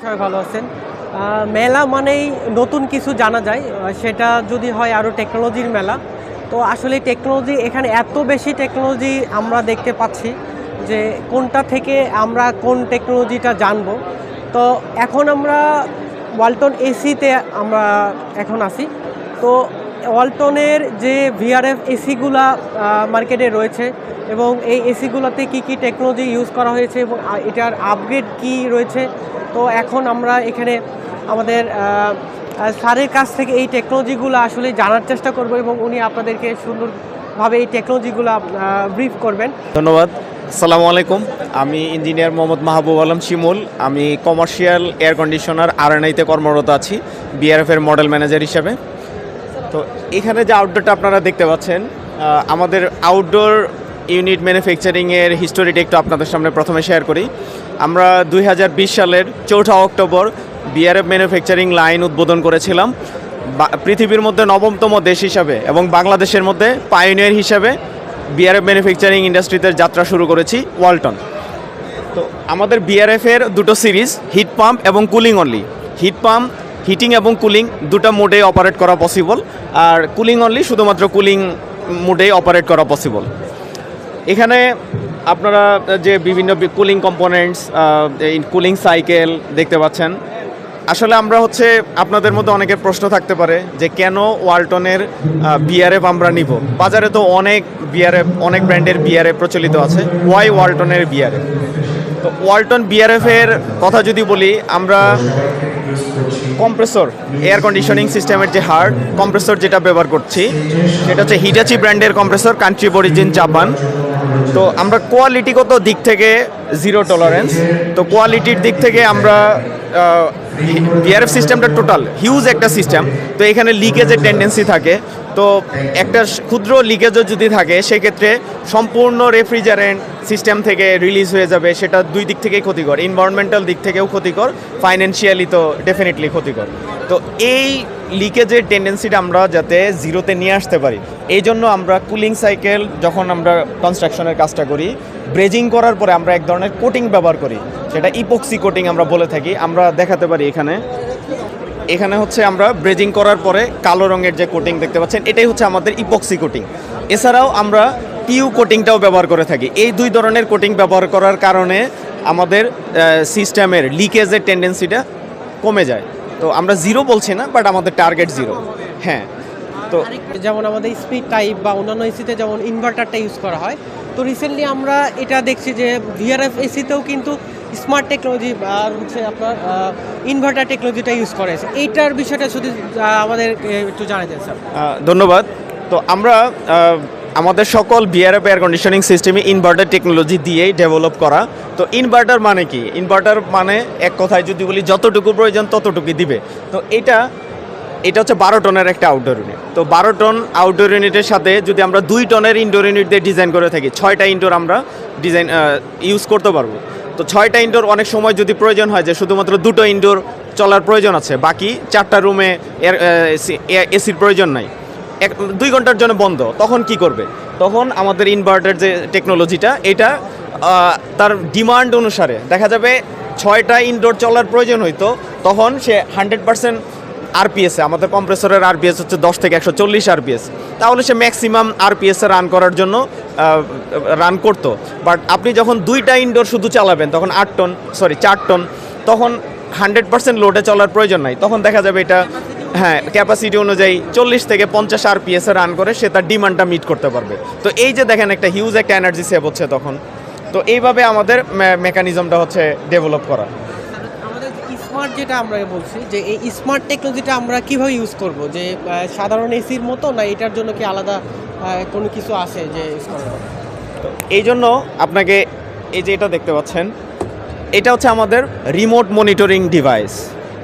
সবাই ভালো আছেন। মেলা মানেই নতুন কিছু জানা যায়। সেটা যদি হয় আরও টেকনোলজির মেলা। তো আসলে টেকনোলজি এখানে এত বেশি টেকনোলজি আমরা দেখতে পাচ্ছি যে কোনটা থেকে আমরা কোন টেকনোলজিটা জানব। তো এখন আমরা ওয়ালটন এসিতে আমরা এখন আসি তো ওয়ালটনের যে ভিআরএফ এসিগুলা মার্কেটে রয়েছে এবং এই এসিগুলোতে কি কি টেকনোলজি ইউজ করা হয়েছে এবং এটার আপগ্রেড কি রয়েছে, তো এখন আমরা এখানে আমাদের স্যারের কাছ থেকে এই টেকনোলজিগুলো আসলে জানার চেষ্টা করব এবং উনি আপনাদেরকে সুন্দরভাবে এই টেকনোলজিগুলো ব্রিফ করবেন। ধন্যবাদ। আসসালামু আলাইকুম। আমি ইঞ্জিনিয়ার মোহাম্মদ মাহবুব আলম শিমুল। আমি কমার্শিয়াল এয়ার কন্ডিশনার আরএনআইতে কর্মরত আছি বিআরএফ এর মডেল ম্যানেজার হিসেবে। তো এখানে যে আউটডোরটা আপনারা দেখতে পাচ্ছেন আমাদের আউটডোর ইউনিট ম্যানুফ্যাকচারিংয়ের হিস্টোরিটা একটু আপনাদের সামনে প্রথমে শেয়ার করি। আমরা দুই হাজার বিশ সালের চৌঠা অক্টোবর বিআরএফ ম্যানুফ্যাকচারিং লাইন উদ্বোধন করেছিলাম। পৃথিবীর মধ্যে নবমতম দেশ হিসাবে এবং বাংলাদেশের মধ্যে পাইনিয়ার হিসাবে বিআরএফ ম্যানুফ্যাকচারিং ইন্ডাস্ট্রিতে যাত্রা শুরু করেছি ওয়ালটন তো আমাদের বিআরএফ এর দুটো সিরিজ হিট পাম্প এবং cooling only heat pump heating এবং কুলিং দুটো মোডে অপারেট করা পসিবল আর কুলিং অনলি শুধুমাত্র কুলিং মোডেই অপারেট করা পসিবল এখানে আপনারা যে বিভিন্ন কুলিং কম্পোনেন্টস কুলিং সাইকেল দেখতে পাচ্ছেন। আসলে আমরা হচ্ছে আপনাদের মধ্যে অনেকের প্রশ্ন থাকতে পারে যে কেন ওয়ালটনের বিআরএফ আমরা নিব? বাজারে তো অনেক বিআরএফ অনেক ব্র্যান্ডের বিআরএফ প্রচলিত আছে। ওয়াই ওয়ালটনের বিআরএফ তো ওয়ালটন বিআরএফ এর কথা যদি বলি, আমরা কম্প্রেসর এয়ার কন্ডিশনিং সিস্টেমের যে হার্ড কম্প্রেসর যেটা ব্যবহার করছি, সেটা হচ্ছে হিটাচি ব্র্যান্ডের কম্প্রেসর কান্ট্রি অরিজিন জাপান তো আমরা কোয়ালিটিগত দিক থেকে? জিরো টলারেন্স তো কোয়ালিটির দিক থেকে আমরা বিআরএফ সিস্টেমটা টোটাল হিউজ একটা সিস্টেম তো এখানে লিকেজের টেন্ডেন্সি থাকে। তো একটা ক্ষুদ্র লিকেজও যদি থাকে, সেক্ষেত্রে সম্পূর্ণ রেফ্রিজারেন্ট সিস্টেম থেকে রিলিজ হয়ে যাবে। সেটা দুই দিক থেকেই ক্ষতিকর। এনভায়রনমেন্টাল দিক থেকেও ক্ষতিকর। ফাইন্যান্সিয়ালি তো ডেফিনেটলি ক্ষতিকর। তো এই লিকেজের টেন্ডেন্সিটা আমরা যাতে জিরোতে নিয়ে আসতে পারি। এই জন্য আমরা কুলিং সাইকেল যখন আমরা কনস্ট্রাকশনের কাজটা করি ব্রেজিং করার পরে আমরা এক ধরনের কোটিং ব্যবহার করি সেটা ইপক্সি কোটিং আমরা বলে থাকি। আমরা দেখাতে পারি এখানে। এখানে হচ্ছে আমরা ব্রেজিং করার পরে কালো রঙের যে কোটিং দেখতে পাচ্ছেন, এটাই হচ্ছে আমাদের ইপক্সি কোটিং এছাড়াও আমরা টিউ কোটিংটাও ব্যবহার করে থাকি। এই দুই ধরনের কোটিং ব্যবহার করার কারণে আমাদের সিস্টেমের লিকেজের টেন্ডেন্সিটা কমে যায়। তো আমরা জিরো বলছি না বাট আমাদের টার্গেট জিরো হ্যাঁ তো যেমন আমাদের স্পিড টাইপ বা অন্যান্য এসিতে যেমন ইনভার্টারটা ইউজ করা হয় তো রিসেন্টলি আমরা এটা দেখছি যে ভিআরএফ এসিতেও কিন্তু স্মার্ট টেকনোলজি আর হচ্ছে আপনার ইনভার্টার টেকনোলজিটা ইউজ করা হয়েছে। এইটার বিষয়টা শুধু আমাদের একটু জানা যায় স্যার ধন্যবাদ। তো আমরা আমাদের সকল বিআরএফ এয়ার কন্ডিশনিং সিস্টেমে ইনভার্টার টেকনোলজি দিয়েই ডেভেলপ করা। তো ইনভার্টার মানে কি? ইনভার্টার মানে এক কথায় যদি বলি, যতটুকু প্রয়োজন ততটুকু দিবে। তো এটা এটা হচ্ছে বারো টনের একটা আউটডোর ইউনিট তো বারো টন আউটডোর ইউনিটের সাথে যদি আমরা দুই টনের ইনডোর ইউনিট দিয়ে ডিজাইন করে থাকি, ছয়টা ইনডোর আমরা ডিজাইন ইউজ করতে পারব। তো ছয়টা ইনডোর অনেক সময় যদি প্রয়োজন হয় যে শুধুমাত্র দুটো ইনডোর চলার প্রয়োজন আছে, বাকি চারটা রুমে এসির প্রয়োজন নাই। এক, দুই ঘণ্টার জন্য বন্ধ। তখন কি করবে? তখন আমাদের ইনভার্টার যে টেকনোলজিটা এটা তার ডিমান্ড অনুসারে। দেখা যাবে ছয়টা ইনডোর চলার প্রয়োজন হইতো, তখন সে হান্ড্রেড পার্সেন্ট আরপিএস আমাদের কম্প্রেসরের আরপিএস হচ্ছে দশ থেকে একশো চল্লিশ আরপিএস তাহলে সে ম্যাক্সিমাম আরপিএসে রান করার জন্য রান করতো। বাট আপনি যখন দুইটা ইনডোর শুধু চালাবেন, তখন আট টন সরি চার টন তখন হান্ড্রেড পার্সেন্ট লোডে চলার প্রয়োজন নাই। তখন দেখা যাবে এটা হ্যাঁ ক্যাপাসিটি অনুযায়ী চল্লিশ থেকে পঞ্চাশ আর আরপিএসে রান করে সে তার ডিমান্ডটা মিট করতে পারবে। তো এই যে দেখেন একটা হিউজ একটা এনার্জি সেভ হচ্ছে তখন। তো এইভাবে আমাদের মেকানিজমটা হচ্ছে ডেভেলপ করা। আমাদের স্মার্ট যেটা আমরা বলছি যে এই স্মার্ট টেকনোলজিটা আমরা কীভাবে ইউজ করব? যে সাধারণ এসির মতো না এটার জন্য কি আলাদা কোনো কিছু আছে যে এই জন্য আপনাকে এই যে এটা দেখতে পাচ্ছেন এটা হচ্ছে আমাদের রিমোট মনিটরিং ডিভাইস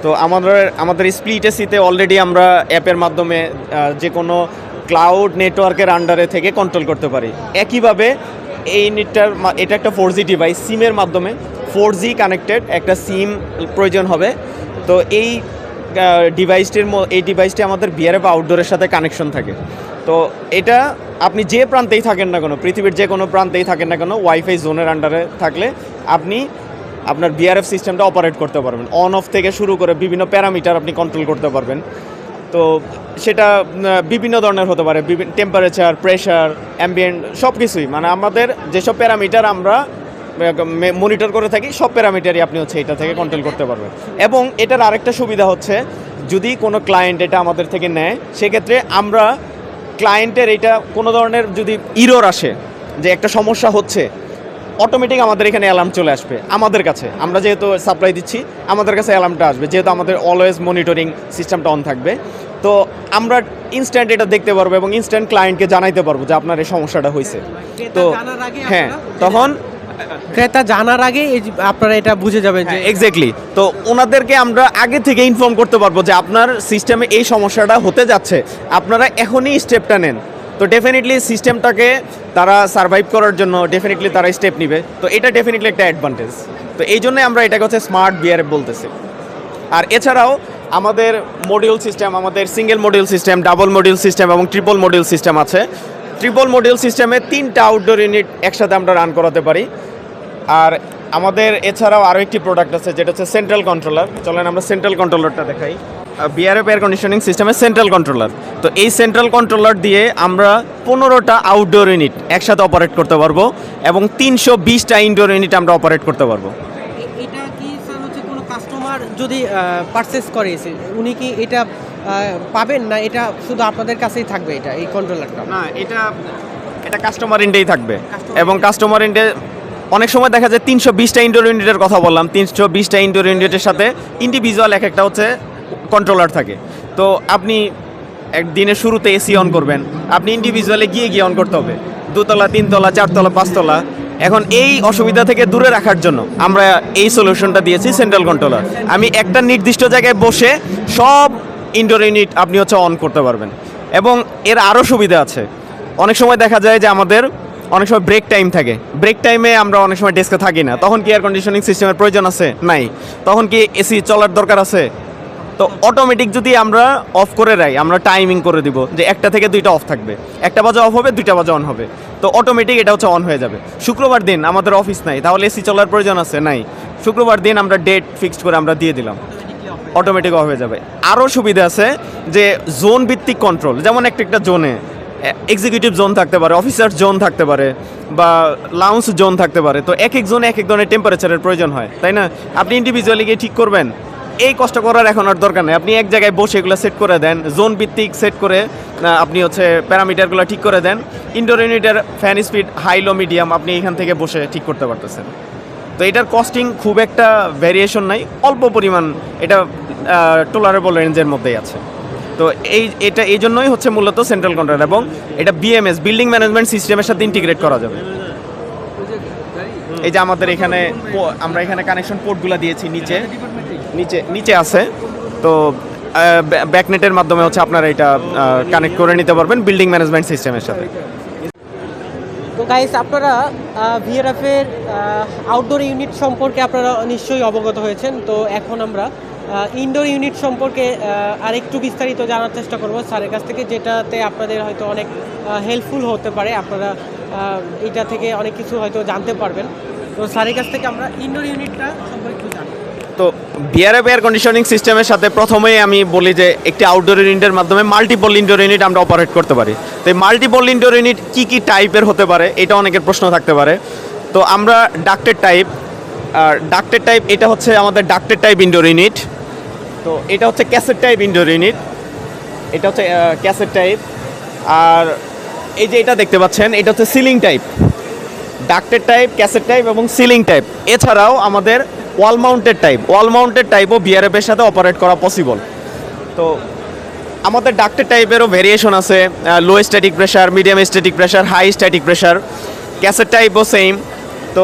তো আমাদের আমাদের স্প্লিট এসিতে অলরেডি আমরা অ্যাপের মাধ্যমে যে কোনো ক্লাউড নেটওয়ার্কের আন্ডারে থেকে কন্ট্রোল করতে পারি। একইভাবে এই ইউনিটটার মা- এটা একটা ফোর জি ডিভাইস সিমের মাধ্যমে ফোর জি কানেক্টেড একটা সিম প্রয়োজন হবে। তো এই ডিভাইসটির এই ডিভাইসটি আমাদের বিআরএফ আউটডোরের সাথে কানেকশন থাকে। তো এটা আপনি যে প্রান্তেই থাকেন না কেন, পৃথিবীর যে কোনো প্রান্তেই থাকেন না কেন ওয়াইফাই জোনের আন্ডারে থাকলে আপনি আপনার বিআরএফ সিস্টেমটা অপারেট করতে পারবেন। অন অফ থেকে শুরু করে বিভিন্ন প্যারামিটার আপনি কন্ট্রোল করতে পারবেন। তো সেটা বিভিন্ন ধরনের হতে পারে। বিভিন্ন টেম্পারেচার প্রেশার অ্যাম্বিয়েন্ট সব কিছুই মানে আমাদের যেসব প্যারামিটার আমরা মনিটর করে থাকি, সব প্যারামিটারই আপনি হচ্ছে এটা থেকে কন্ট্রোল করতে পারবেন। এবং এটার আরেকটা সুবিধা হচ্ছে, যদি কোনো ক্লায়েন্ট এটা আমাদের থেকে নেয়, সেক্ষেত্রে আমরা ক্লায়েন্টের এটা কোনো ধরনের যদি ইরোর আসে, যে একটা সমস্যা হচ্ছে অটোমেটিক আমাদের এখানে অ্যালার্ম চলে আসবে আমাদের কাছে। আমরা যেহেতু সাপ্লাই দিচ্ছি আমাদের কাছে অ্যালার্মটা আসবে যেহেতু আমাদের অলওয়েজ মনিটরিং সিস্টেমটা অন থাকবে। তো আমরা ইনস্ট্যান্ট এটা দেখতে পারব এবং ইনস্ট্যান্ট ক্লায়েন্টকে জানাইতে পারব যে আপনার এই সমস্যাটা হয়েছে। তো হ্যাঁ তখন ক্রেতা জানার আগে আপনারা এটা বুঝে যাবেন যে এক্স্যাক্টলি তো ওনাদেরকে আমরা আগে থেকে ইনফর্ম করতে পারব যে আপনার সিস্টেমে এই সমস্যাটা হতে যাচ্ছে। আপনারা এখনই স্টেপটা নেন। তো ডেফিনেটলি সিস্টেমটাকে তারা সার্ভাইভ করার জন্য ডেফিনেটলি তারা স্টেপ নিবে। তো এটা ডেফিনেটলি একটা অ্যাডভান্টেজ তো এই জন্যই আমরা এটাকে হচ্ছে স্মার্ট বিআরএফ বলতেছি। আর এছাড়াও আমাদের মডিউল সিস্টেম আমাদের single module system double module system এবং ট্রিপল মডিউল সিস্টেম আছে। ট্রিপল মডিউল সিস্টেমে তিনটা আউটডোর ইউনিট একসাথে আমরা রান করাতে পারি। আর আমাদের এছাড়াও আরও একটি প্রোডাক্ট আছে, যেটা হচ্ছে সেন্ট্রাল কন্ট্রোলার চলেন আমরা সেন্ট্রাল কন্ট্রোলারটা দেখাই। বিআরএফ এয়ার কন্ডিশনিং সিস্টেমের সেন্ট্রাল কন্ট্রোলার তো এই সেন্ট্রাল কন্ট্রোলার দিয়ে আমরা পনেরোটা আউটডোর ইউনিট একসাথে অপারেট করতে পারব এবং তিনশো বিশটা ইনডোর ইউনিট আমরা অপারেট করতে পারব। এটা কি স্যার হচ্ছে কোনো কাস্টমার যদি পারচেস করে উনি কি এটা পাবেন না এটা শুধু আপনাদের কাছেই থাকবে এটা এই কন্ট্রোলারটা না এটা এটা কাস্টমার ইন্ডেই থাকবে। এবং কাস্টমার ইন্ডে অনেক সময় দেখা যায় তিনশো বিশটা ইনডোর ইউনিটের কথা বললাম তিনশো বিশটা ইনডোর ইউনিটের সাথে ইন্ডিভিজুয়াল এক একটা হচ্ছে কন্ট্রোলার থাকে। তো আপনি এক দিনের শুরুতে এসি অন করবেন। আপনি ইন্ডিভিজুয়ালি গিয়ে গিয়ে অন করতে হবে। দুতলা, তিনতলা, চারতলা, পাঁচতলা। এখন এই অসুবিধা থেকে দূরে রাখার জন্য আমরা এই সলিউশনটা দিয়েছি সেন্ট্রাল কন্ট্রোলার আমি একটা নির্দিষ্ট জায়গায় বসে সব ইনডোর ইউনিট আপনি হচ্ছে অন করতে পারবেন। এবং এর আরও সুবিধা আছে। অনেক সময় দেখা যায় যে আমাদের অনেক সময় ব্রেক টাইম থাকে। ব্রেক টাইমে আমরা অনেক সময় ডেস্কে থাকি না। তখন কি এয়ার কন্ডিশনিং সিস্টেমের প্রয়োজন আছে? নাই। তখন কি এসি চলার দরকার আছে? তো অটোমেটিক যদি আমরা অফ করে রাই আমরা টাইমিং করে দিব যে একটা থেকে দুইটা অফ থাকবে। একটা বাজে অফ হবে, দুইটা বাজে অন হবে। তো অটোমেটিক এটা হচ্ছে অন হয়ে যাবে। শুক্রবার দিন আমাদের অফিস নাই, তাহলে এসি চলার প্রয়োজন আছে? নাই। শুক্রবার দিন আমরা ডেট ফিক্সড করে আমরা দিয়ে দিলাম। অটোমেটিক অফ হয়ে যাবে। আরও সুবিধা আছে যে জোন ভিত্তিক কন্ট্রোল যেমন একটা একটা জোনে এক্সিকিউটিভ জোন থাকতে পারে অফিসার জোন থাকতে পারে, বা লাউন্স জোন থাকতে পারে। তো এক এক জোনে এক এক ধরনের টেম্পারেচারের প্রয়োজন হয়, তাই না? আপনি ইন্ডিভিজুয়ালি গিয়ে ঠিক করবেন এই কষ্ট করার এখন আর দরকার নেই। আপনি এক জায়গায় বসে এগুলো সেট করে দেন জোন ভিত্তিক সেট করে আপনি হচ্ছে প্যারামিটারগুলো ঠিক করে দেন। ইনডোর ইউনিটের fan speed high low medium আপনি এখান থেকে বসে ঠিক করতে পারতেছেন। তো এটার কস্টিং খুব একটা ভ্যারিয়েশন নাই, অল্প পরিমাণ এটা টোলারেবল রেঞ্জের মধ্যেই আছে। তো এই, এটা, এই জন্যই হচ্ছে মূলত সেন্ট্রাল কন্ট্রোল এবং এটা বিএমএস বিল্ডিং ম্যানেজমেন্ট সিস্টেমের সাথে ইন্টিগ্রেট করা যাবে। এই যে আমাদের এখানে আমরা এখানে কানেকশন পোর্টগুলো দিয়েছি নিচে। নিচে নিচে আছে। তো ব্যাকনেটের মাধ্যমে হচ্ছে আপনারা এটা কানেক্ট করে নিতে পারবেন বিল্ডিং ম্যানেজমেন্ট সিস্টেমের সাথে। তো গাইস আপনারা ভিআরএফ এর আউটডোর ইউনিট সম্পর্কে আপনারা নিশ্চয়ই অবগত হয়েছেন। তো এখন আমরা ইনডোর ইউনিট সম্পর্কে আরেকটু বিস্তারিত জানার চেষ্টা করব। স্যারের কাছ থেকে, যেটাতে আপনাদের হয়তো অনেক হেল্পফুল হতে পারে। আপনারা এটা থেকে অনেক কিছু হয়তো জানতে পারবেন। তো স্যারের কাছ থেকে আমরা ইনডোর ইউনিটটা সম্পর্কে জানব। তো বিআরএফ এয়ার কন্ডিশনিং সিস্টেমের সাথে প্রথমেই আমি বলি যে একটি আউটডোর ইউনিটের মাধ্যমে মাল্টিপল ইনডোর ইউনিট আমরা অপারেট করতে পারি। তো এই মাল্টিপল ইনডোর ইউনিট কী কী টাইপের হতে পারে, এটা অনেকের প্রশ্ন থাকতে পারে। তো আমরা ডাক্টের টাইপ আর ডাক্টের টাইপ এটা হচ্ছে আমাদের ডাক্টের টাইপ ইনডোর ইউনিট তো এটা হচ্ছে ক্যাসেট টাইপ ইনডোর ইউনিট এটা হচ্ছে ক্যাসেট টাইপ আর এই যে এটা দেখতে পাচ্ছেন, এটা হচ্ছে ceiling type ডাক্টের type cassette type এবং সিলিং টাইপ এছাড়াও আমাদের wall mounted type wall mounted টাইপও বিআরএফের সাথে অপারেট করা পসিবল তো আমাদের ডাক্টের টাইপেরও ভেরিয়েশন আছে low static pressure medium static pressure high static pressure cassette টাইপও same তো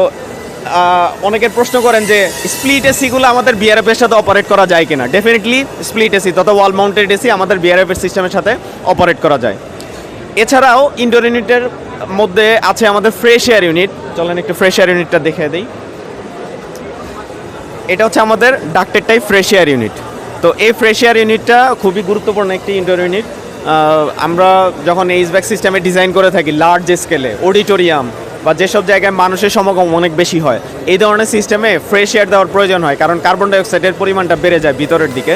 অনেকের প্রশ্ন করেন যে স্প্লিট এসিগুলো আমাদের বিআরএফের সাথে অপারেট করা যায় কিনা? ডেফিনেটলি স্প্লিট এসি তথা ওয়াল মাউন্টেড এসি আমাদের বিআরএফের সিস্টেমের সাথে অপারেট করা যায়। এছাড়াও ইনডোর ইউনিটের মধ্যে আছে আমাদের ফ্রেশ এয়ার ইউনিট চলেন একটু ফ্রেশ এয়ার ইউনিটটা দেখে দিই। এটা হচ্ছে আমাদের ডাক্টের টাইপ ফ্রেশ এয়ার ইউনিট তো এই ফ্রেশ এয়ার ইউনিটটা খুবই গুরুত্বপূর্ণ একটি ইনডোর ইউনিট আমরা যখন এইচব্যাক সিস্টেমে ডিজাইন করে থাকি লার্জ স্কেলে অডিটোরিয়াম বা যেসব জায়গায় মানুষের সমাগম অনেক বেশি হয়, এই ধরনের সিস্টেমে ফ্রেশ এয়ার দেওয়ার প্রয়োজন হয়। কারণ কার্বন ডাইঅক্সাইডের পরিমাণটা বেড়ে যায় ভিতরের দিকে।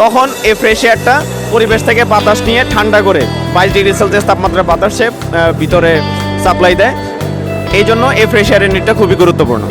তখন এই ফ্রেশ এয়ারটা পরিবেশ থেকে বাতাস নিয়ে ঠান্ডা করে বাইশ ডিগ্রি সেলসিয়াস তাপমাত্রার বাতাস ভিতরে সাপ্লাই দেয়। এই জন্য এই ফ্রেশ এয়ারের নিটটা খুবই গুরুত্বপূর্ণ।